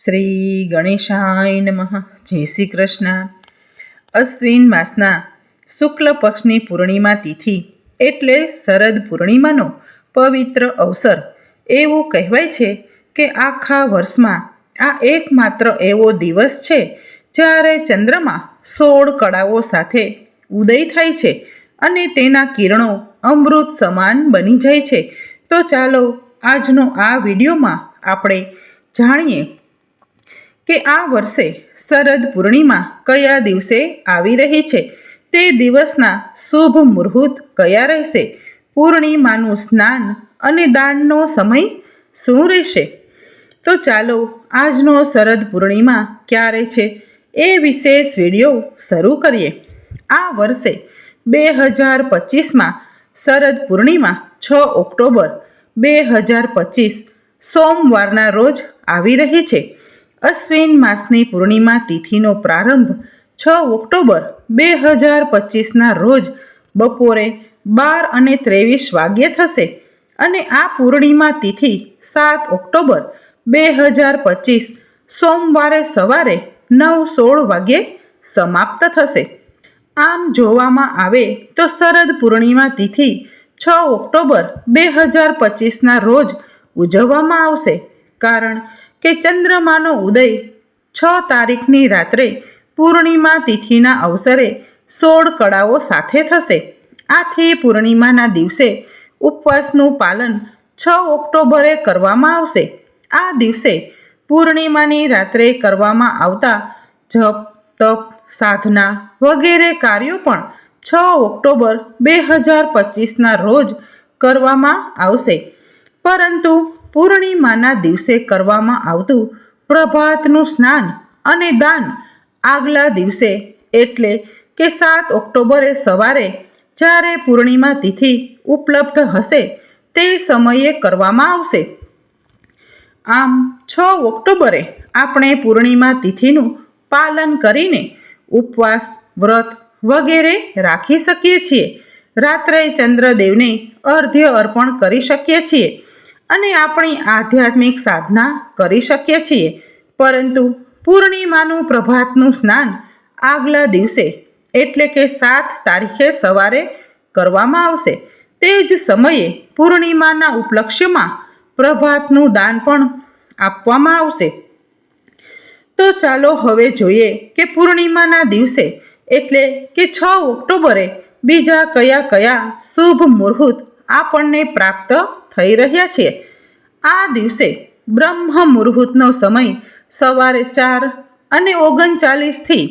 શ્રી ગણેશાય નમઃ. જય શ્રી કૃષ્ણ. અશ્વિન માસના શુક્લ પક્ષની પૂર્ણિમા તિથિ એટલે શરદ પૂર્ણિમાનો પવિત્ર અવસર. એવું કહેવાય છે કે આખા વર્ષમાં આ એકમાત્ર એવો દિવસ છે જ્યારે ચંદ્રમાં સોળ કળાઓ સાથે ઉદય થાય છે અને તેના કિરણો અમૃત સમાન બની જાય છે. તો ચાલો આજનો આ વિડીયોમાં આપણે જાણીએ કે આ વર્ષે શરદ પૂર્ણિમા કયા દિવસે આવી રહી છે? તે દિવસના શુભ મુહૂર્ત કયા રહેશે? પૂર્ણિમાનું સ્નાન અને દાનનો સમય શું રહેશે? તો ચાલો આજનો શરદ પૂર્ણિમા ક્યારે છે એ વિશેષ વીડિયો શરૂ કરીએ. આ વર્ષે બે હજાર પચીસમાં શરદ પૂર્ણિમા છ ઓક્ટોબર બે હજાર પચીસ સોમવારના રોજ આવી રહી છે. અશ્વિન માસની પૂર્ણિમા તિથિનો પ્રારંભ છ ઓક્ટોબર બે હજાર પચીસના રોજ બપોરે બાર અને ત્રેવીસ વાગ્યે થશે અને આ પૂર્ણિમા તિથિ સાત ઓક્ટોબર બે હજાર પચીસ સોમવારે સવારે નવ સોળ વાગ્યે સમાપ્ત થશે. આમ જોવામાં આવે તો શરદ પૂર્ણિમા તિથિ છ ઓક્ટોબર બે હજાર પચીસના રોજ ઉજવવામાં આવશે. કારણ કે ચંદ્રમાનો ઉદય છ તારીખની રાત્રે પૂર્ણિમા તિથિના અવસરે સોળ કળાઓ સાથે થશે. આથી પૂર્ણિમાના દિવસે ઉપવાસનું પાલન છ ઓક્ટોબરે કરવામાં આવશે. આ દિવસે પૂર્ણિમાની રાત્રે કરવામાં આવતા જપ, તપ, સાધના વગેરે કાર્યો પણ છ ઓક્ટોબર બે હજાર પચીસના રોજ કરવામાં આવશે. પરંતુ પૂર્ણિમાના દિવસે કરવામાં આવતું પ્રભાતનું સ્નાન અને દાન આગલા દિવસે એટલે કે સાત ઓક્ટોબરે સવારે જ્યારે પૂર્ણિમા તિથિ ઉપલબ્ધ હશે તે સમયે કરવામાં આવશે. આમ છ ઓક્ટોબરે આપણે પૂર્ણિમા તિથિનું પાલન કરીને ઉપવાસ, વ્રત વગેરે રાખી શકીએ છીએ. રાત્રે ચંદ્રદેવને અર્ધ્ય અર્પણ કરી શકીએ છીએ. અને આપણી આધ્યાત્મિક સાધના કરી શકીએ છીએ. પરંતુ પૂર્ણિમાનું પ્રભાતનું સ્નાન આગલા દિવસે, એટલે કે સાત તારીખે સવારે કરવામાં આવશે. તે જ સમયે પૂર્ણિમાના ઉપલક્ષ્યમાં પ્રભાતનું દાન પણ આપવામાં આવશે. તો ચાલો હવે જોઈએ કે પૂર્ણિમાના દિવસે, એટલે કે છ ઓક્ટોબરે, બીજા કયા કયા શુભ મુહૂર્ત આપણને પ્રાપ્ત થઈ રહ્યા છીએ આ દિવસે બ્રહ્મ મુહૂર્તનો સમય સવારે ચાર અને ઓગણચાલીસથી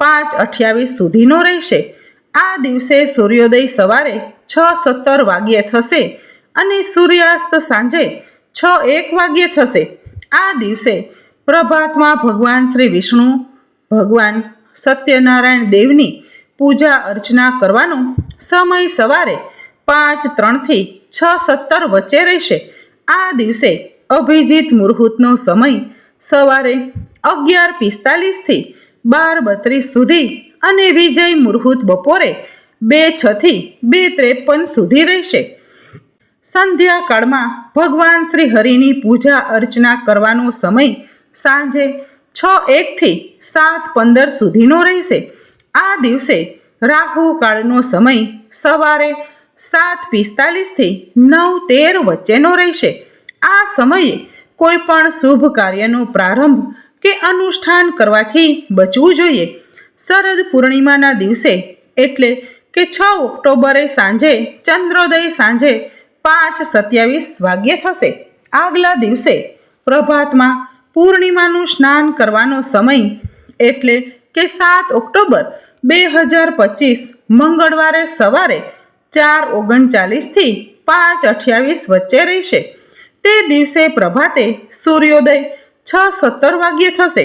પાંચ અઠ્યાવીસ સુધીનો રહેશે. આ દિવસે સૂર્યોદય સવારે છ સત્તર વાગ્યે થશે અને સૂર્યાસ્ત સાંજે છ એક વાગ્યે થશે. આ દિવસે પ્રભાતમાં ભગવાન શ્રી વિષ્ણુ, ભગવાન સત્યનારાયણ દેવની પૂજા અર્ચના કરવાનો સમય સવારે પાંચ ત્રણથી છ સત્તર વચ્ચે રહેશે. આ દિવસે અભિજીત મુહૂર્તનો સમય સવારે અગિયાર પિસ્તાલીસથી બાર બત્રીસ સુધી અને વિજય મુહૂર્ત બપોરે બે છથી બે ત્રેપન સુધી રહેશે. સંધ્યાકાળમાં ભગવાન શ્રી હરિની પૂજા અર્ચના કરવાનો સમય સાંજે છ એકથી સાત પંદર સુધીનો રહેશે. આ દિવસે રાહુ કાળનો સમય સવારે સાત પિસ્તાલીસથી નવ તેર વચ્ચેનો રહેશે. આ સમયે કોઈ પણ શુભ કાર્યનો પ્રારંભ કે અનુષ્ઠાન કરવાથી બચવું જોઈએ. શરદ પૂર્ણિમાના દિવસે એટલે કે છ ઓક્ટોબરે સાંજે, ચંદ્રોદય સાંજે પાંચ સત્યાવીસ વાગ્યે થશે. આગલા દિવસે પ્રભાતમાં પૂર્ણિમાનું સ્નાન કરવાનો સમય એટલે કે સાત ઓક્ટોબર બે હજાર પચીસ મંગળવારે સવારે ચાર ઓગણચાલીસથી પાંચ અઠ્યાવીસ વચ્ચે રહેશે. તે દિવસે પ્રભાતે સૂર્યોદય છ સત્તર વાગ્યે થશે.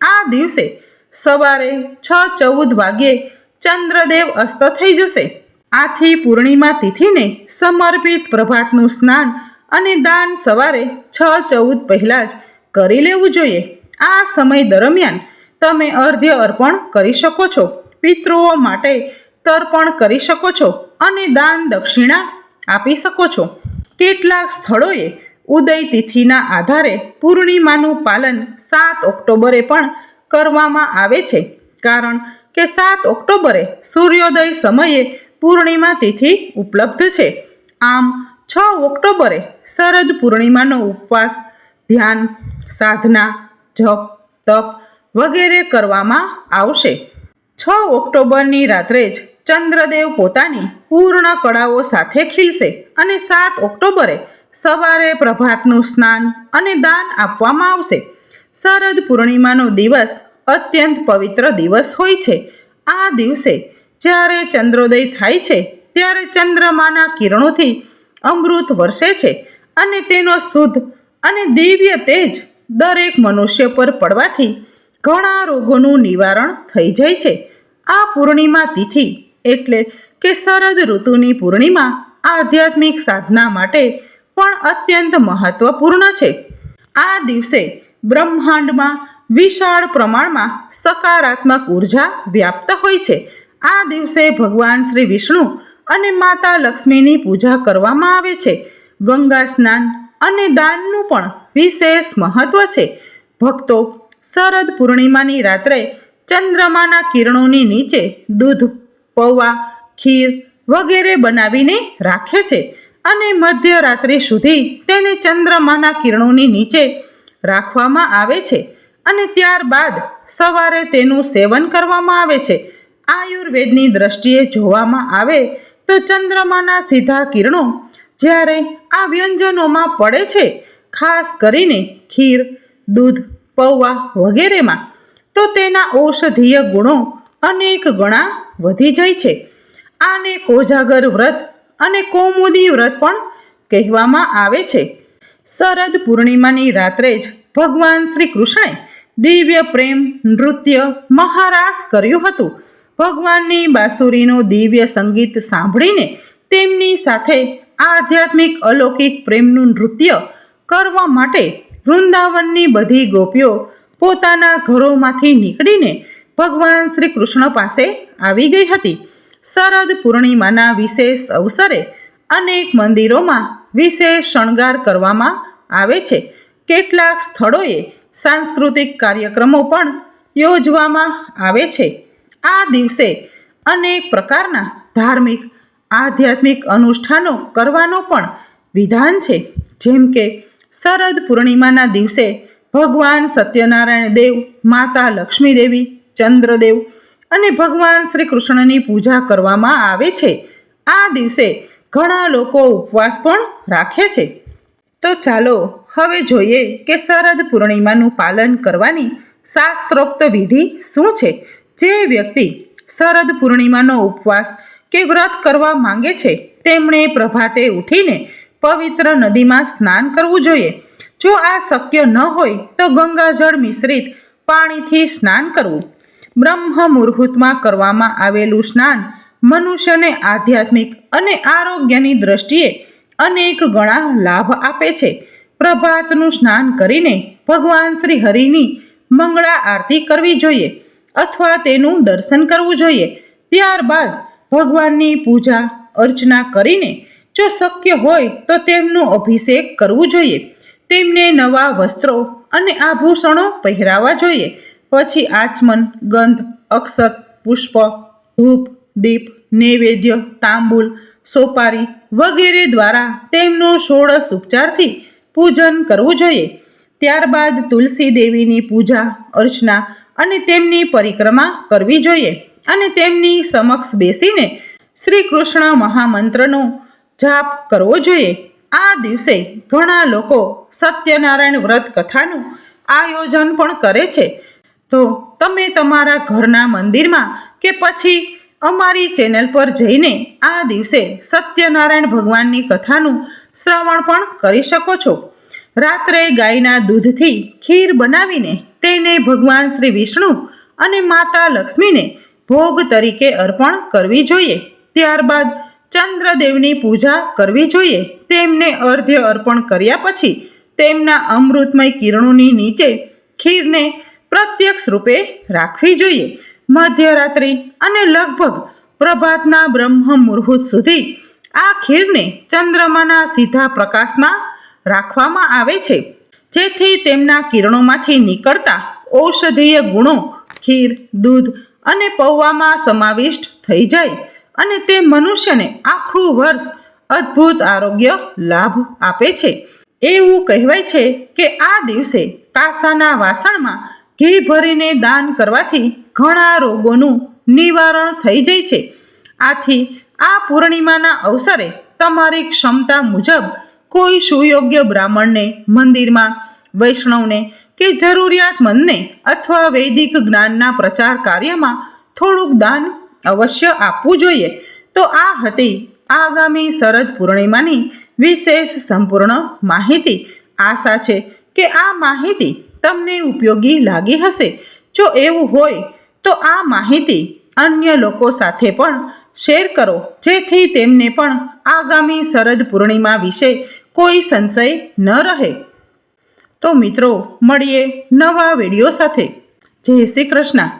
આ દિવસે સવારે છ ચૌદ વાગ્યે ચંદ્રદેવ અસ્ત થઈ જશે. આથી પૂર્ણિમા તિથિને સમર્પિત પ્રભાતનું સ્નાન અને દાન સવારે છ ચૌદ પહેલાં જ કરી લેવું જોઈએ. આ સમય દરમિયાન તમે અર્ધ્ય અર્પણ કરી શકો છો. પિતૃઓ માટે તર્પણ કરી શકો છો. અને દાન દક્ષિણા આપી શકો છો. કેટલાક સ્થળોએ ઉદય તિથિના આધારે પૂર્ણિમાનું પાલન સાત ઓક્ટોબરે પણ કરવામાં આવે છે. કારણ કે સાત ઓક્ટોબરે સૂર્યોદય સમયે પૂર્ણિમા તિથિ ઉપલબ્ધ છે. આમ છ ઓક્ટોબરે શરદ પૂર્ણિમાનો ઉપવાસ, ધ્યાન, સાધના, જપ, તપ વગેરે કરવામાં આવશે. છ ઓક્ટોબરની રાત્રે જ ચંદ્રદેવ પોતાની પૂર્ણ કળાઓ સાથે ખીલશે અને સાત ઓક્ટોબરે સવારે પ્રભાતનું સ્નાન અને દાન આપવામાં આવશે. શરદ પૂર્ણિમાનો દિવસ અત્યંત પવિત્ર દિવસ હોય છે. આ દિવસે જ્યારે ચંદ્રોદય થાય છે, ત્યારે ચંદ્રમાના કિરણોથી અમૃત વરસે છે અને તેનો શુદ્ધ અને દિવ્ય તેજ દરેક મનુષ્ય પર પડવાથી ઘણા રોગોનું નિવારણ થઈ જાય છે. આ પૂર્ણિમા તિથિ એટલે કે શરદ ઋતુની પૂર્ણિમા આધ્યાત્મિક સાધના માટે પણ અત્યંત મહત્વપૂર્ણ છે. આ દિવસે બ્રહ્માંડમાં વિશાળ પ્રમાણમાં સકારાત્મક ઊર્જા વ્યાપ્ત હોય છે. આ દિવસે ભગવાન શ્રી વિષ્ણુ અને માતા લક્ષ્મીની પૂજા કરવામાં આવે છે. ગંગા સ્નાન અને દાનનું પણ વિશેષ મહત્વ છે. ભક્તો શરદ પૂર્ણિમાની રાત્રે ચંદ્રમાના કિરણોની નીચે દૂધ પૌવા, ખીર વગેરે બનાવીને રાખે છે અને મધ્યરાત્રિ સુધી તેને ચંદ્રમાના કિરણોની નીચે રાખવામાં આવે છે અને ત્યારબાદ સવારે તેનું સેવન કરવામાં આવે છે. આયુર્વેદની દ્રષ્ટિએ જોવામાં આવે તો ચંદ્રમાના સીધા કિરણો જ્યારે આ વ્યંજનોમાં પડે છે, ખાસ કરીને ખીર, દૂધ, પૌવા વગેરેમાં, તો તેના ઔષધીય ગુણો અનેક ગણા વધી જાય છે. આને કોજાગર વ્રત અને કૌમુદી વ્રત પણ કહેવામાં આવે છે. શરદ પૂર્ણિમાની રાત્રે જ ભગવાન શ્રી કૃષ્ણે દિવ્ય પ્રેમ, નૃત્ય, મહારાસ કર્યું હતું. ભગવાનની બાંસુરીનું દિવ્ય સંગીત સાંભળીને તેમની સાથે આધ્યાત્મિક અલૌકિક પ્રેમનું નૃત્ય કરવા માટે વૃંદાવનની બધી ગોપીઓ પોતાના ઘરોમાંથી નીકળીને ભગવાન શ્રી કૃષ્ણ પાસે આવી ગઈ હતી. શરદ પૂર્ણિમાના વિશેષ અવસરે અનેક મંદિરોમાં વિશેષ શણગાર કરવામાં આવે છે. કેટલાક સ્થળોએ સાંસ્કૃતિક કાર્યક્રમો પણ યોજવામાં આવે છે. આ દિવસે અનેક પ્રકારના ધાર્મિક, આધ્યાત્મિક અનુષ્ઠાનો કરવાનો પણ વિધાન છે. જેમ કે શરદ પૂર્ણિમાના દિવસે ભગવાન સત્યનારાયણ દેવ, માતા લક્ષ્મી દેવી ચંદ્રદેવ અને ભગવાન શ્રી કૃષ્ણની પૂજા કરવામાં આવે છે. આ દિવસે ઘણા લોકો ઉપવાસ પણ રાખે છે. તો ચાલો હવે જોઈએ કે શરદ પૂર્ણિમાનું પાલન કરવાની શાસ્ત્રોક્ત વિધિ શું છે? જે વ્યક્તિ શરદ પૂર્ણિમાનો ઉપવાસ કે વ્રત કરવા માંગે છે, તેમણે પ્રભાતે ઉઠીને પવિત્ર નદીમાં સ્નાન કરવું જોઈએ. જો આ શક્ય ન હોય તો ગંગાજળ મિશ્રિત પાણીથી સ્નાન કરવું. બ્રહ્મ મુહૂર્તમાં કરવામાં આવેલું સ્નાન મનુષ્યને આધ્યાત્મિક અને આરોગ્યની દ્રષ્ટિએ અનેક ગણા લાભ આપે છે. પ્રભાતનું સ્નાન કરીને ભગવાન શ્રી હરિની મંગળા આરતી કરવી જોઈએ અથવા તેનું દર્શન કરવું જોઈએ. ત્યારબાદ ભગવાનની પૂજા, અર્ચના કરીને જો શક્ય હોય તો તેમનો અભિષેક કરવું જોઈએ. તેમને નવા વસ્ત્રો અને આભૂષણો પહેરાવા જોઈએ. પછી આચમન, ગંધ અક્ષત પુષ્પ, ધૂપ, દીપ, નૈવેદ્ય, તાંબુલ, સોપારી વગેરે દ્વારા તેમનો ષોડશ ઉપચારથી પૂજન કરવું જોઈએ. ત્યારબાદ તુલસી દેવીની પૂજા, અર્ચના અને તેમની પરિક્રમા કરવી જોઈએ અને તેમની સમક્ષ બેસીને શ્રી કૃષ્ણ મહામંત્રનો જાપ કરવો જોઈએ. આ દિવસે ઘણા લોકો સત્યનારાયણ વ્રત કથાનું આયોજન પણ કરે છે. તો તમે તમારા ઘરના મંદિરમાં કે પછી અમારી ચેનલ પર જઈને આ દિવસે સત્યનારાયણ ભગવાનની કથાનું શ્રવણ પણ કરી શકો છો. રાત્રે ગાયના દૂધથી ખીર બનાવીને તેને ભગવાન શ્રી વિષ્ણુ અને માતા લક્ષ્મીને ભોગ તરીકે અર્પણ કરવી જોઈએ. ત્યારબાદ ચંદ્રદેવની પૂજા કરવી જોઈએ. તેમને અર્ધ્ય અર્પણ કર્યા પછી તેમના અમૃતમય કિરણોની નીચે ખીરને પ્રત્યક્ષ રૂપે રાખવી જોઈએ. મધ્યરાત્રિ અને લગભગ પ્રભાતના બ્રહ્મ મુહૂર્ત સુધી આ ખીરને ચંદ્રમાના સીધા પ્રકાશમાં રાખવામાં આવે છે. જેથી તેમના કિરણોમાંથી નીકળતા ઔષધીય ગુણો ખીર, દૂધ અને પૌવામાં સમાવિષ્ટ થઈ જાય અને તે મનુષ્યને આખું વર્ષ અદ્ભુત આરોગ્ય લાભ આપે છે. એવું કહેવાય છે કે આ દિવસે કાસાના વાસણમાં ઘી ભરીને દાન કરવાથી ઘણા રોગોનું નિવારણ થઈ જાય છે. આથી આ પૂર્ણિમાના અવસરે તમારી ક્ષમતા મુજબ કોઈ સુયોગ્ય બ્રાહ્મણને, મંદિરમાં, વૈષ્ણવને કે જરૂરિયાતમંદને અથવા વૈદિક જ્ઞાનના પ્રચાર કાર્યમાં થોડુંક દાન અવશ્ય આપવું જોઈએ. તો આ હતી આગામી શરદ પૂર્ણિમાની વિશેષ સંપૂર્ણ માહિતી. આશા છે કે આ માહિતી તમને ઉપયોગી લાગી હશે? જો એવું હોય, તો આ માહિતી અન્ય લોકો સાથે પણ શેર કરો, જેથી તેમને પણ આગામી શરદ પૂર્ણિમા વિશે કોઈ સંશય ન રહે. તો મિત્રો, મળીએ નવા વીડિયો સાથે. જય શ્રી કૃષ્ણ.